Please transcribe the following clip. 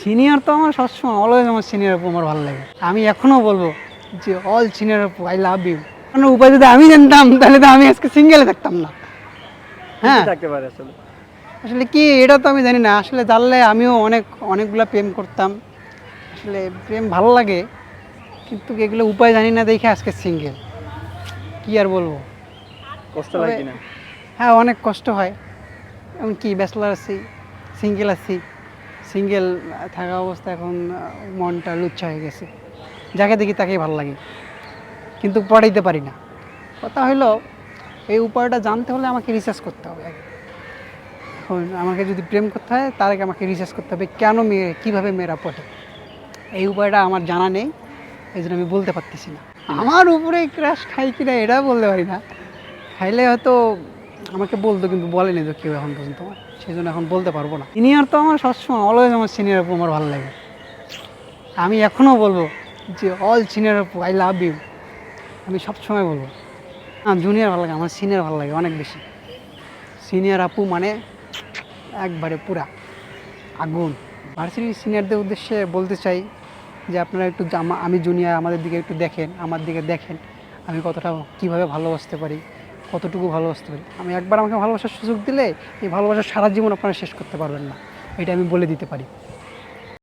Senior তো আমার সবসময় অলওয়েজ আমার সিনিয়র আপু আমার ভালো লাগে। আমি এখনও বলব যে অল সিনিয়র আপু আই লাভ ইউ কারণ উপায় যদি আমি জানতাম তাহলে তো আমি আজকে সিঙ্গেলে থাকতাম না। হ্যাঁ। থাকতে পারে আসলে। আসলে কি এটা তো আমি জানি না। আসলে জানলে আমিও অনেক অনেকগুলো প্রেম করতাম। আসলে প্রেম ভালো লাগে কিন্তু এগুলো উপায় জানি না দেখে আজকে সিঙ্গেল কি আর বলব? কষ্ট লাগে কিনা? হ্যাঁ অনেক কষ্ট হয়। এমন কি ব্যাচলার আছি সিঙ্গেল আছি। সিঙ্গেল থাকা অবস্থা এখন মনটা লুচ্ছা হয়ে গেছে। যাকে দেখি তাকেই ভালো লাগে। কিন্তু পড়াইতে পারি না। কথা হলো এই উপায়টা জানতে হলে আমাকে রিসার্চ করতে হবে আগে। এখন আমাকে যদি প্রেম করতে হয়, তার আগে আমাকে রিসার্চ করতে হবে, কেন মেয়ে, কীভাবে মেয়েরা পটে এই উপায়টা আমার জানা নেই, এই জন্য আমি বলতে পারতেছি না। আমার উপরে ক্রাশ খাই কিনা, এটা বলতে পারি না। খাইলে হয়তো আমাকে বলতো, কিন্তু বলেনি তো কেউ এখন পর্যন্ত। সেই জন্য এখন বলতে পারব না। সিনিয়র তো আমার সবসময় অলওয়েজ আমার সিনিয়র আপু আমার ভালো লাগে। আমি এখনও বলব যে অল সিনিয়র আপু আই লাভ ইউ আমি সবসময় বলব। না জুনিয়র ভালো লাগে, আমার সিনিয়র ভালো লাগে অনেক বেশি। সিনিয়র আপু মানে একবারে পুরা আগুন। ভার্সিটির সিনিয়রদের উদ্দেশ্যে বলতে চাই যে, আপনারা একটু আমি জুনিয়র আমাদের দিকে একটু দেখেন, আমার দিকে দেখেন। আমি কতটা কীভাবে ভালোবাসতে পারি। কতটুকু ভালোবাসতে পারি? আমি একবার আমাকে ভালোবাসার সুযোগ দিলে এই ভালোবাসা সারা জীবন আপনারা শেষ করতে পারবেন না। এটা আমি বলে দিতে পারি।